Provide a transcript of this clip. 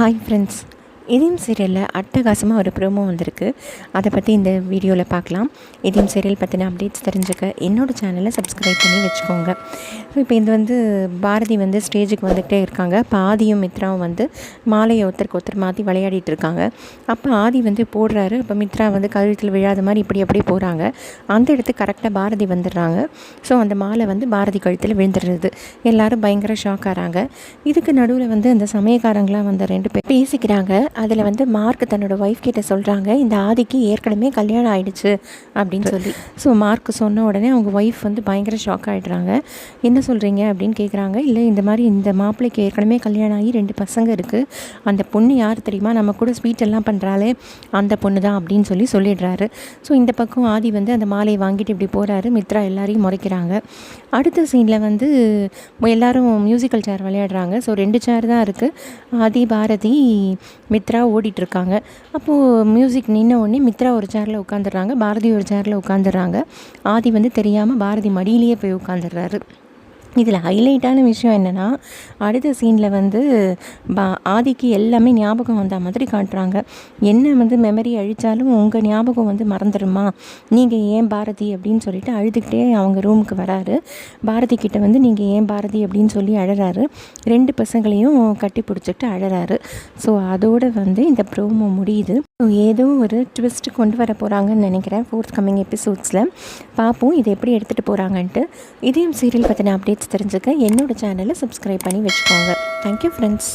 Hi friends இதயம் சீரியலில் அட்டகாசமாக ஒரு ப்ரோமோ வந்திருக்கு. அதை பற்றி இந்த வீடியோவில் பார்க்கலாம் இதயம் சீரியல் பற்றின அப்டேட்ஸ் தெரிஞ்சுக்க என்னோடய சேனலை சப்ஸ்கிரைப் பண்ணி வச்சுக்கோங்க. ஸோ இப்போ இது வந்து பாரதி வந்து ஸ்டேஜுக்கு வந்துகிட்டே இருக்காங்க. இப்போ ஆதியும் மித்ராவும் வந்து மாலையை ஒருத்தருக்கு ஒருத்தர் மாற்றி விளையாடிட்டு இருக்காங்க. அப்போ ஆதி வந்து போடுறாரு. அப்போ மித்ரா வந்து கழுத்தில் விழாத மாதிரி இப்படி அப்படியே போகிறாங்க அந்த இடத்துக்கு கரெக்டாக பாரதி வந்துடுறாங்க. ஸோ அந்த மாலை வந்து பாரதி கழுத்தில் விழுந்துடுறது எல்லோரும் பயங்கர ஷாக் ஆகிறாங்க இதுக்கு நடுவில் வந்து அந்த சமயக்காரங்களாம் வந்து ரெண்டு பேர் பேசிக்கிறாங்க. அதில் வந்து மார்க் தன்னோட ஒய்ஃப் கிட்ட சொல்கிறாங்க இந்த ஆதிக்கு ஏற்கனவே கல்யாணம் ஆயிடுச்சு அப்படின்னு சொல்லி. ஸோ மார்க் சொன்ன உடனே அவங்க ஒய்ஃப் வந்து பயங்கர ஷாக் ஆகிடுறாங்க என்ன சொல்கிறீங்க அப்படின்னு கேட்குறாங்க இல்லை இந்த மாதிரி இந்த மாப்பிள்ளைக்கு ஏற்கனவே கல்யாணம் ஆகி ரெண்டு பசங்க இருக்குது அந்த பொண்ணு யார் தெரியுமா? நம்ம கூட ஸ்வீட் எல்லாம் பண்ணுறாளே அந்த பொண்ணு தான் அப்படின்னு சொல்லி சொல்லிடுறாரு. ஸோ இந்த பக்கம் ஆதி வந்து அந்த மாலையை வாங்கிட்டு இப்படி போகிறாரு மித்ரா எல்லாரையும் முறைக்கிறாங்க. அடுத்த சீனில் வந்து எல்லாரும் மியூசிக்கல் சேர் விளையாடுறாங்க. ஸோ ரெண்டு சேர் தான் இருக்குது ஆதி பாரதி மித்ரா மித்ரா ஓடிட்டுருக்காங்க. அப்போது மியூசிக் நின்ன உடனே மித்ரா ஒரு சேரில் உட்காந்துடுறாங்க பாரதி ஒரு சேரில் உட்காந்துடுறாங்க ஆதி வந்து தெரியாமல் பாரதி மடியிலேயே போய் உட்காந்துடுறாரு இதில் ஹைலைட்டான விஷயம் என்னென்னா அடுத்த சீனில் வந்து பா ஆதிக்கு எல்லாமே ஞாபகம் வந்த மாதிரி காட்டுறாங்க. என்ன வந்து மெமரி அழித்தாலும் உங்கள் ஞாபகம் வந்து மறந்துடுமா நீங்கள் ஏன் பாரதி அப்படின்னு சொல்லிட்டு அழுதுகிட்டே அவங்க ரூமுக்கு வராரு. பாரதி கிட்ட வந்து நீங்கள் ஏன் பாரதி? அப்படின்னு சொல்லி அழறாரு. ரெண்டு பசங்களையும் கட்டி பிடிச்சிட்டு அழறாரு. ஸோ அதோடு வந்து இந்த ப்ரோமோ முடியுது. ஸோ ஏதோ ஒரு ட்விஸ்ட் கொண்டு வர போகிறாங்கன்னு நினைக்கிறேன் ஃபோர்த் கம்மிங் எபிசோட்ஸில் பார்ப்போம் இதை எப்படி எடுத்துகிட்டு போகிறாங்கன்ட்டு இதையும் சீரியல் பற்றின அப்டேட்ஸ் தெரிஞ்சுக்க என்னோடய சேனலை சப்ஸ்கிரைப் பண்ணி வச்சுக்கோங்க. Thank you friends